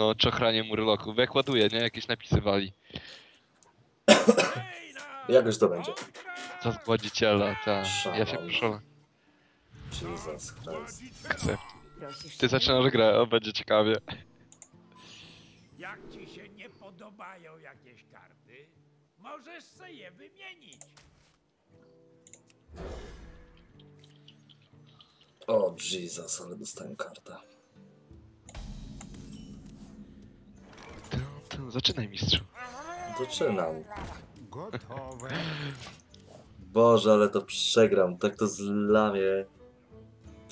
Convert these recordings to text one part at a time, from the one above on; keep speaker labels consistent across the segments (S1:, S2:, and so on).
S1: No, czochranie murloków. Jak ładuje, nie? Jakieś napisy wali.
S2: Jakoś to będzie.
S1: Za zgładziciela, ta. Ja się proszę.
S2: Jesus Christ.
S1: Chcę. Ty zaczynasz grę, o, będzie ciekawie.
S3: Jak ci się nie podobają jakieś karty, możesz se je wymienić.
S2: O Jesus, ale dostałem kartę.
S1: Zaczynaj, mistrzu.
S2: Zaczynam.
S3: Gotowe.
S2: Boże, ale to przegram. Tak to zlamie.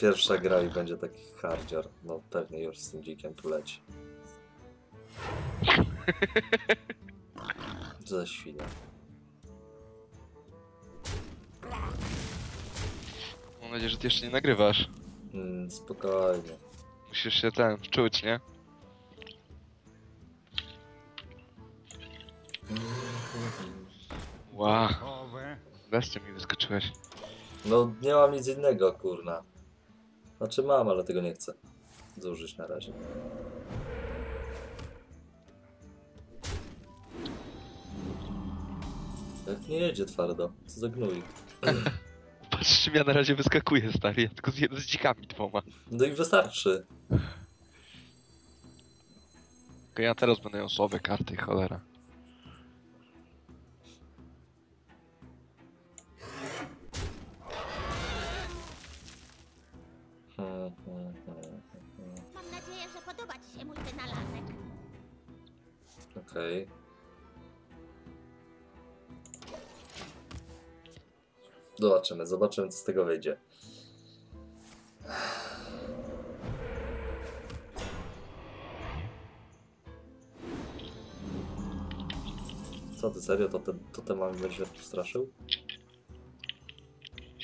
S2: Pierwsza gra i będzie taki hardzior. No pewnie już z tym dzikiem tu leci. Za świnia.
S1: Mam nadzieję, że ty jeszcze nie nagrywasz.
S2: Mm, spokojnie.
S1: Musisz się ten wczuć, nie? Wow, wreszcie mi wyskoczyłeś.
S2: No nie mam nic innego, kurna. Znaczy mam, ale tego nie chcę zużyć na razie. Jak nie jedzie twardo, co za gnój.
S1: Patrz, czym ja na razie wyskakuję, stary. Ja tylko z, z dzikami dwoma.
S2: No i wystarczy.
S1: Tylko ja teraz będę miał słabe karty, cholera.
S2: Okej. Zobaczymy, zobaczymy co z tego wyjdzie. Co ty serio? To ten, to ten mamy będzie straszył?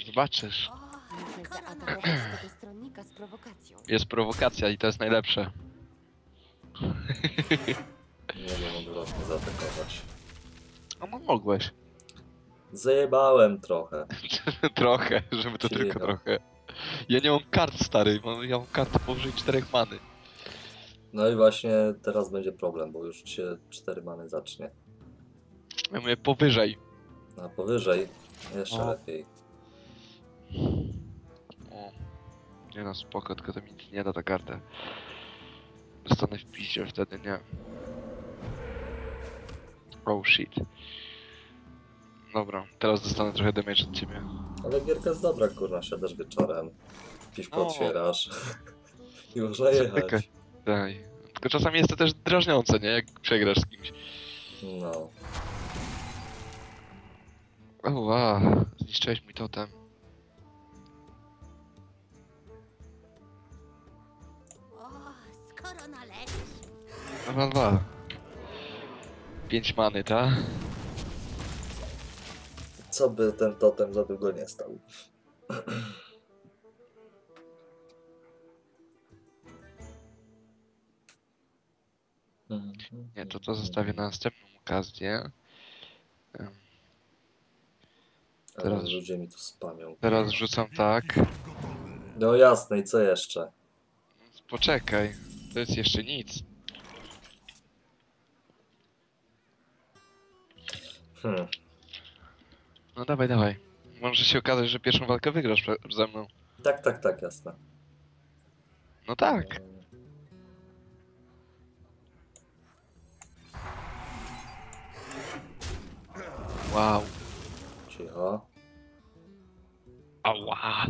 S1: Zobaczysz.
S4: O,
S5: Muszę
S4: korona.
S5: zaatakować tego stronnika z prowokacją.
S1: Jest prowokacja i to jest najlepsze.
S2: Nie wiem, odwrotnie zaatakować.
S1: A no mogłeś.
S2: Zajebałem trochę.
S1: trochę, żeby to
S2: Czyli
S1: tylko
S2: no.
S1: trochę. Ja nie mam kart, stary. Mam, ja mam karty powyżej czterech many.
S2: No i właśnie teraz będzie problem, bo już się 4 many zacznie.
S1: Ja mówię powyżej.
S2: A powyżej jeszcze
S1: O.
S2: lepiej.
S1: O. Nie no, spoko, tylko to mi nic nie da ta karta. Dostanę w piździe wtedy, nie. Oh shit. Dobra, teraz dostanę trochę damage od ciebie.
S2: Ale gierka jest dobra, kurna, siadasz wieczorem, piwko
S1: O.
S2: otwierasz i można jechać.
S1: Czekaj. Daj. Tylko czasami jest to też drażniące, nie? Jak przegrasz z kimś.
S2: No,
S1: O, wow. Zniszczyłeś mój totem.
S4: O, skoro nalecisz.
S1: Dwa, dwa. Pięć many, ta?
S2: co by ten totem za długo nie stał.
S1: Nie, to to zostawię na następną okazję.
S2: Ale
S1: teraz-
S2: ludzie mi tu spamią.
S1: Teraz rzucam tak.
S2: No jasne, i co jeszcze?
S1: Poczekaj, to jest jeszcze nic.
S2: Hmm.
S1: No dawaj, dawaj. Może się okazać, że pierwszą walkę wygrasz ze mną.
S2: Tak, tak, tak, jasne.
S1: No tak. Wow.
S2: Cicho.
S1: Ała.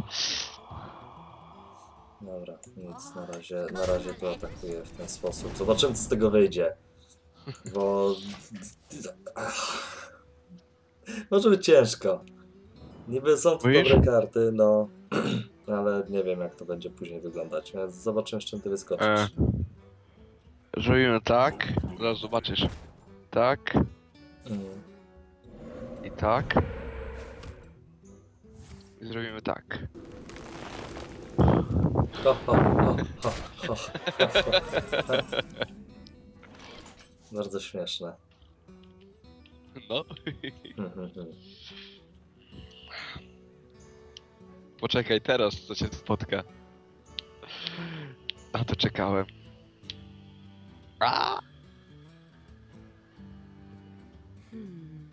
S2: Dobra, nic, na razie, na razie to atakuję w ten sposób. Zobaczymy, co z tego wyjdzie. Bo... Ach. Może być ciężko. Niby są to
S1: Boisz?
S2: dobre karty, no... Ale nie wiem, jak to będzie później wyglądać, więc zobaczymy, z czym ty wyskoczysz.
S1: E. Zrobimy tak. Zaraz zobaczysz. Tak
S2: Mm.
S1: i tak. I zrobimy tak.
S2: Bardzo śmieszne.
S1: No. Poczekaj teraz, co cię spotka. Na to czekałem. A!
S5: Hmm.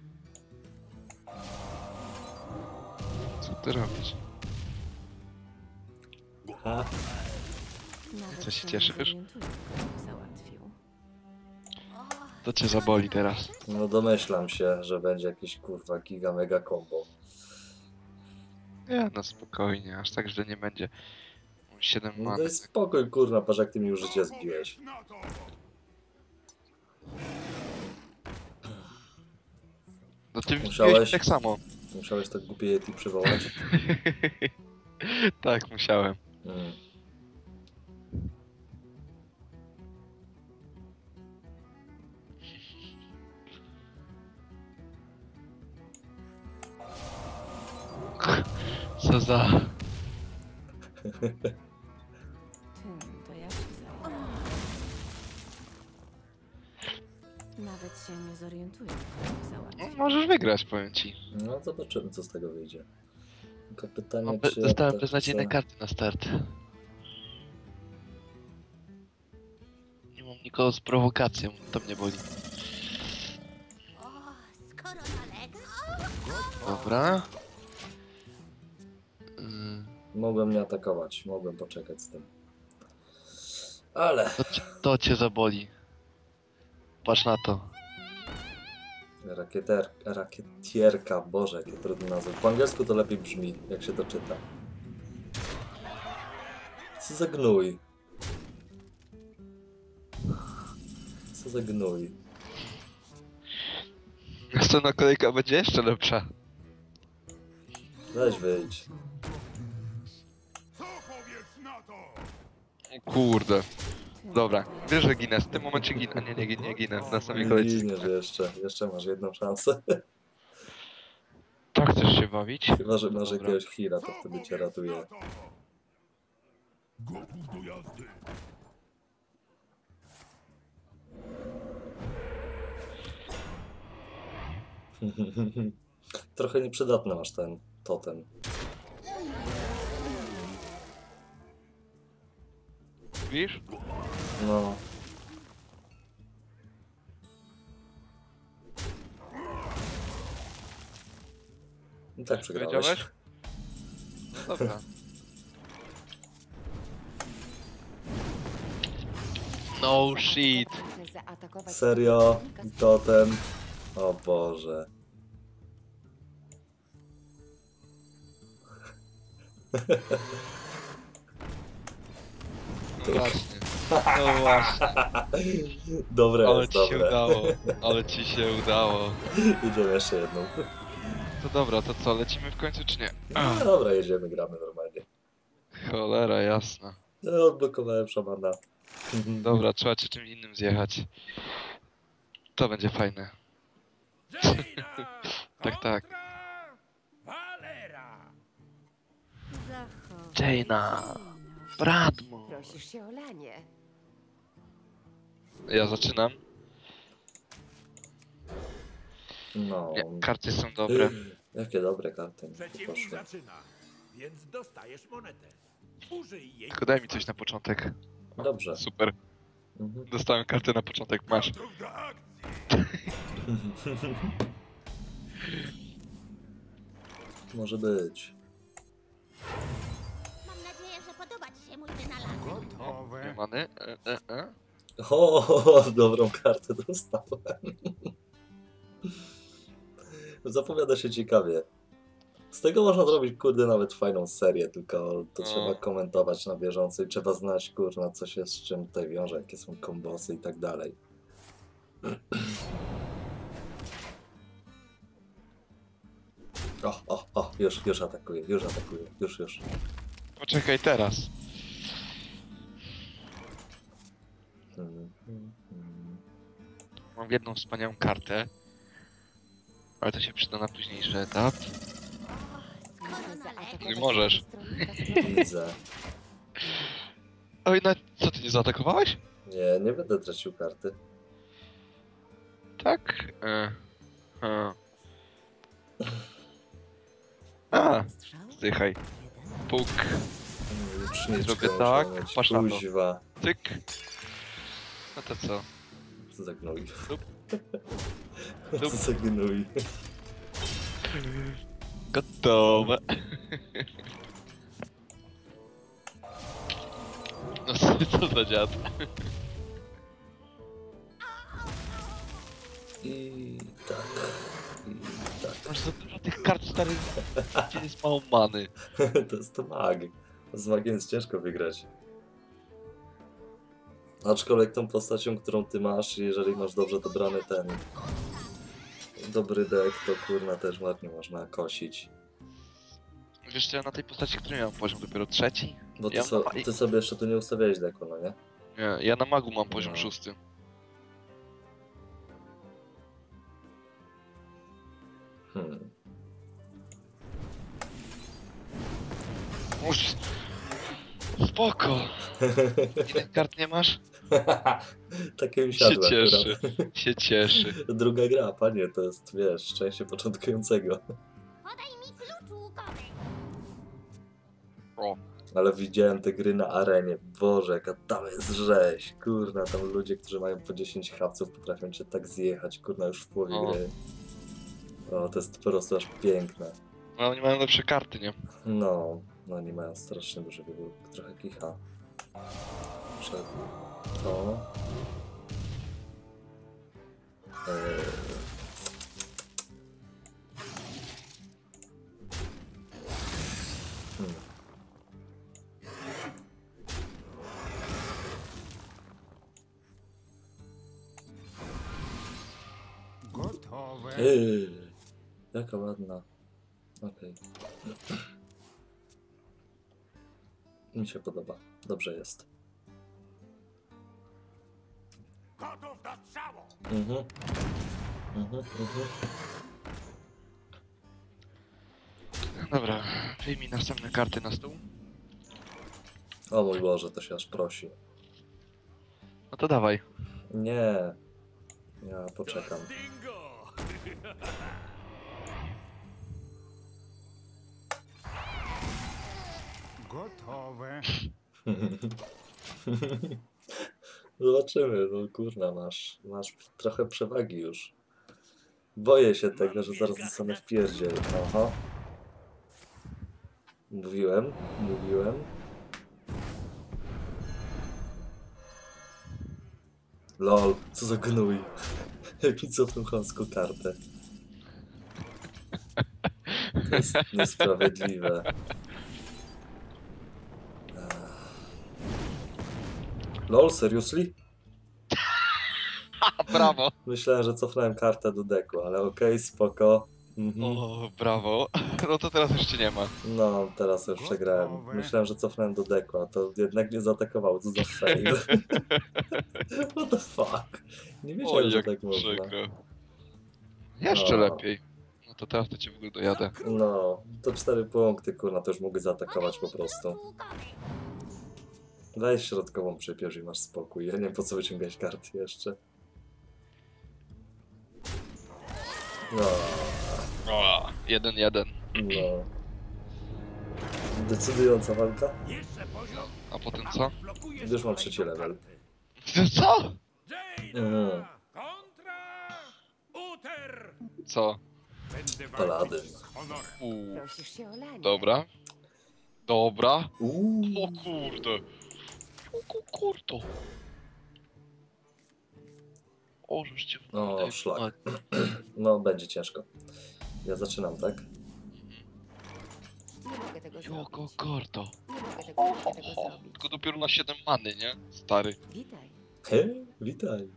S1: Co ty robisz? Co się cieszysz? To cię zaboli teraz.
S2: no domyślam się, że będzie jakiś kurwa giga mega combo.
S1: Nie, no spokojnie, aż tak źle nie będzie. 7
S2: No
S1: man.
S2: daj spokój kurwa, patrz jak ty mi już życie zbiłeś.
S1: No ty
S2: Musiałeś?
S1: musiałeś tak samo.
S2: Musiałeś tak głupie Yeti przywołać?
S1: tak, musiałem.
S2: Mm.
S1: Co za...
S5: Tym, to ja się zajmę. Nawet się nie zorientuję,
S1: No, możesz wygrać, powiem ci.
S2: No zobaczymy co z tego wyjdzie. Tylko pytanie
S1: Mam be-
S2: czy... ja
S1: dostałem
S2: tak
S1: beznadziejne
S2: chcę-
S1: karty na start. Nie mam nikogo z prowokacją, to mnie boli.
S4: O, skoro nalegasz...
S1: Dobra.
S2: Mogłem nie atakować, mogłem poczekać z tym. Ale...
S1: To, cię- to cię zaboli. Patrz na to.
S2: Rakieter... Rakietierka, boże, jakie trudne nazwy. Po angielsku to lepiej brzmi, jak się to czyta. Co za gnój? Co za gnój?
S1: Następna kolejka będzie jeszcze lepsza.
S2: Weź wyjdź.
S1: Kurde. Dobra, wiesz, że ginę. W tym momencie ginę. Nie, nie, ginę, nie ginę. Następnej
S2: Nie
S1: kolejce.
S2: giniesz jeszcze, jeszcze masz jedną szansę.
S1: Tak chcesz się bawić?
S2: Chyba, że masz
S1: Dobra.
S2: jakiegoś heala, to wtedy cię ratuje.
S3: Na? Gotów do jazdy.
S2: Trochę nieprzydatny masz ten totem.
S1: Widzisz?
S2: No. I tak przegrałeś.
S1: No Dobra. No shit.
S2: Serio? Totem? O Boże.
S1: No właśnie. No właśnie.
S2: Dobre
S1: Ale
S2: jest,
S1: ci się
S2: dobre.
S1: udało. Ale ci się udało.
S2: Idziemy jeszcze jedną.
S1: To dobra, to co, lecimy w końcu czy nie?
S2: No dobra, jedziemy, gramy normalnie.
S1: Cholera jasna.
S2: No, odblokowałem szamana.
S1: Dobra, trzeba cię czymś innym zjechać. To będzie fajne. Tak, tak.
S3: Valera!
S1: Jaina.
S5: się.
S1: Bradmo.
S5: Prosisz się o lanie.
S1: Ja zaczynam.
S2: No.
S1: Nie, karty są dobre.
S2: Jakie dobre karty.
S3: Przeciwnik
S2: poszły.
S3: zaczyna, więc dostajesz monetę. Użyj jej.
S1: Tylko daj mi coś na początek.
S2: Dobrze.
S1: Super.
S2: Mhm.
S1: Dostałem kartę na początek, masz.
S3: Gotów do akcji.
S2: Może być.
S3: Gotowe.
S1: Many? E, e, e.
S2: O, dobrą kartę dostałem. Zapowiada się ciekawie. Z tego można zrobić, kurde, nawet fajną serię, tylko to
S1: No.
S2: trzeba komentować na bieżąco i trzeba znać, kurna, co się z czym tutaj wiąże, jakie są kombosy i tak dalej. O, o, o, już, już atakuje, już atakuje, już, już.
S1: Poczekaj teraz. Mam jedną wspaniałą kartę. Ale to się przyda na późniejszy etap.
S5: Zaatakować
S1: możesz.
S2: Widzę.
S1: Oj, na... co ty nie zaatakowałeś?
S2: Nie, nie będę tracił karty.
S1: Tak? E. A. A,
S5: Strzał?
S1: zdychaj. Puk,
S2: Liczniczkę
S1: Zrobię tak, patrz na to.
S2: Kuźwa.
S1: tyk. No to co?
S2: Co za gnój? Co za gnój?
S1: Gotowe. No co za dziad?
S2: I tak. I tak.
S1: Masz za dużo tych kart stary, gdzie jest mało many.
S2: to jest to mag. Z magiem jest ciężko wygrać. Aczkolwiek tą postacią, którą ty masz, jeżeli masz dobrze dobrany ten dobry deck, to kurna też ładnie można kosić.
S1: Wiesz co, ja na tej postaci, której miałem poziom dopiero trzeci?
S2: Bo ty,
S1: Ja
S2: so,
S1: mam-
S2: ty sobie jeszcze tu nie ustawiałeś deku, no nie?
S1: Nie, ja na magu mam poziom
S2: No.
S1: szósty.
S2: Hmm.
S1: Uż. Spoko. Ile kart nie masz?
S2: Takie mi
S1: Się
S2: siadło
S1: cieszy. Się cieszy.
S2: Druga gra, panie, to jest, wiesz, szczęście początkującego.
S4: Podaj mi klucz łukowy.
S1: O,
S2: Ale widziałem te gry na arenie. Boże, jaka tam jest rzeź. Kurna, tam ludzie, którzy mają po 10 hapców potrafią cię tak zjechać, kurna, już w połowie
S1: O.
S2: gry. O, to jest po prostu aż piękne.
S1: no oni mają lepsze karty, nie?
S2: No, no oni mają strasznie duży wybór. Trochę kicha. Przed to. Eee.
S3: Gotowe.
S2: Eee, jaka ładna. Okej. Mi się podoba. Dobrze jest.
S3: Gotów do strzału.
S2: Mhm. Mhm, mhm.
S1: Dobra, wyjmij następne karty na stół.
S2: O mój Boże, to się aż prosi.
S1: No to dawaj.
S2: Nie. Ja poczekam.
S3: Dingo. Gotowe.
S2: Zobaczymy, no kurna, masz, masz trochę przewagi już. Boję się tego, że zaraz zostanę w pierdziel. Aha. Mówiłem, mówiłem. Lol, co za gnój. Jak mi cofnął chamską kartę. To jest niesprawiedliwe. Ech. Lol, seriously?
S1: A, brawo!
S2: Myślałem, że cofnąłem kartę do deku, ale okej, spoko. Mhm.
S1: O, brawo. No to teraz już cię nie ma.
S2: No, teraz już przegrałem. Myślałem, że cofnąłem do deku, a to jednak nie zaatakowało, co za fail. What the fuck? Nie
S1: O,
S2: wiedziałem, że
S1: jak
S2: tak można.
S1: przykro. Jeszcze
S2: No.
S1: lepiej. No to teraz to cię w ogóle dojadę.
S2: No, to cztery punkty, kurna, to już mogę zaatakować po prostu. Weź środkową przypierz i masz spokój. Ja nie wiem po co wyciągać karty jeszcze. No,
S1: O, jeden, jeden.
S2: no. Decydująca walka?
S1: A potem co?
S2: Już mam trzeci level.
S1: Co?
S3: Uter.
S1: Co?
S2: Paladyn.
S1: Uuu, dobra. Dobra.
S2: Uuu.
S1: O kurde. O ku- kurde. O, żeż cię w
S2: O,
S1: Ej,
S2: szlak.
S1: a,
S2: No, będzie ciężko. Ja zaczynam, tak?
S5: Nie mogę tego zrobić.
S1: Joko korto.
S5: Nie mogę tego, nie mogę tego
S1: O,
S5: zrobić.
S1: tylko dopiero na 7 many, nie? Stary.
S5: Witaj.
S2: Hej, witaj.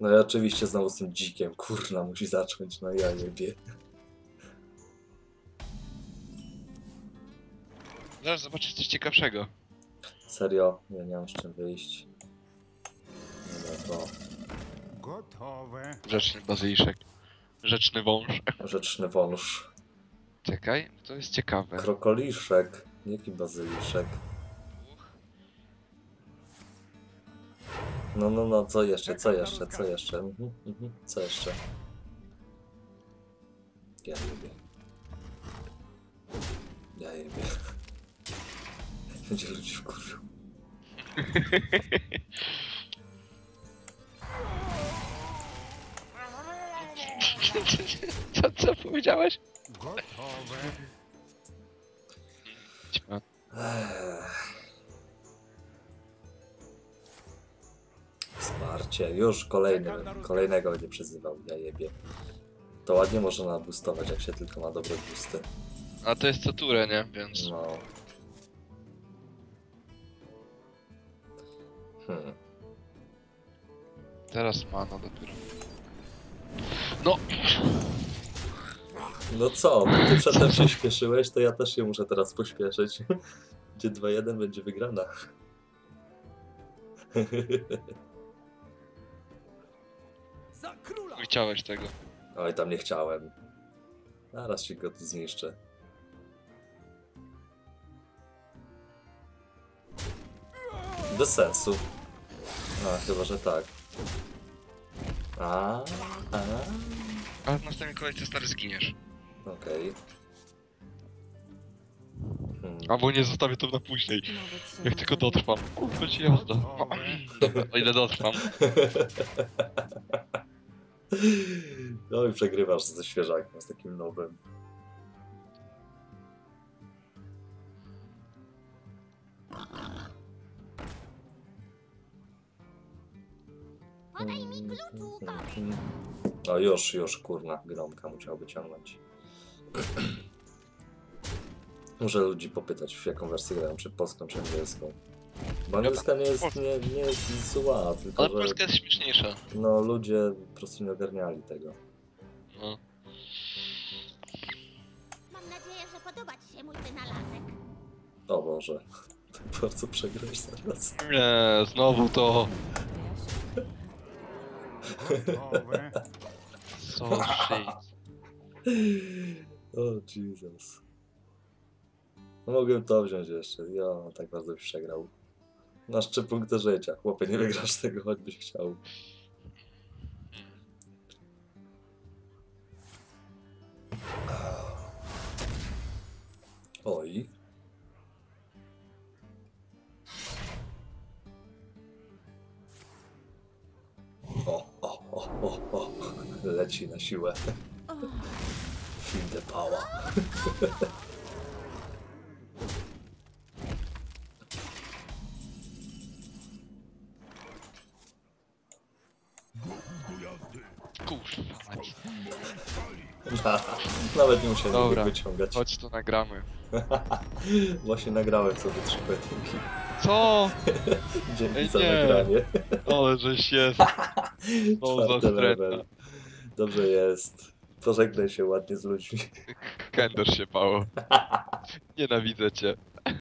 S2: No i oczywiście znowu z tym dzikiem, kurna, musi zacząć, no ja jebie.
S1: Zaraz zobaczysz coś ciekawszego.
S2: Serio, ja nie mam z czym wyjść. Dobra, to
S3: Gotowe.
S1: Rzeczny bazyliszek. Rzeczny wąż.
S2: rzeczny wąż.
S1: Czekaj, to jest ciekawe.
S2: Krokoliszek, jaki bazyliszek. No, no, no, co jeszcze, co jeszcze, co jeszcze? Mhm, mhm, co jeszcze? Ja lubię. Ja lubię Będzie ludzi wkurzył.
S1: Co, co powiedziałeś?
S3: Gotowe.
S2: Wsparcie. Już kolejny, kolejnego będzie przyzywał. Ja jebie. To ładnie można nabustować, jak się tylko ma dobre boosty.
S1: A to jest co turę, nie? Więc...
S2: No. Hmm.
S1: Teraz mana dopiero. No!
S2: No co, ty przedtem się śpieszyłeś, to ja też się muszę teraz pośpieszyć. Gdzie 2-1 będzie wygrana.
S1: Nie chciałeś tego.
S2: Oj, tam nie chciałem. Zaraz ci go tu zniszczę. Bez sensu. A, chyba, że tak. A, a,
S1: Ale w następnej kolejce stary zginiesz.
S2: okej. Hmm.
S1: Albo nie zostawię to na później.
S5: Się
S1: Jak tylko dotrwam. Kurwa ci jazda. No. O ile dotrwam.
S2: No i przegrywasz ze świeżakiem, z takim nowym.
S4: Podaj mi klucz łukowy.
S2: O, już, już, kurna, gromka musiał wyciągnąć. Muszę ludzi popytać, w jaką wersję grają, czy polską, czy angielską. Bo angielska nie jest, nie, nie jest zła, tylko
S1: Ale
S2: że
S1: polska jest śmieszniejsza.
S2: no, ludzie po prostu nie ogarniali tego.
S1: No.
S4: Mam nadzieję, że podoba ci się mój wynalazek.
S2: O Boże, tak bardzo przegrasz zaraz.
S1: Nie, znowu to. Co shit.
S2: O Jesus. No, mogłem to wziąć jeszcze. Ja tak bardzo byś przegrał. Masz trzy punkty życia. Chłopie, nie wygrasz tego, choćbyś chciał. Oj. O, o, o, o, o. Leci na siłę. Feel the power. Nawet nie musiałem
S1: Dobra.
S2: wyciągać.
S1: Chodź to nagramy.
S2: Właśnie nagrałem sobie trzy pojedynki.
S1: Co?
S2: Dzięki
S1: Ej,
S2: za
S1: nie.
S2: nagranie.
S1: Ale żeś jest. O, za
S2: Czwarty level. Dobrze jest. Pożegnaj się ładnie z ludźmi.
S1: Kender się pało. Nienawidzę cię.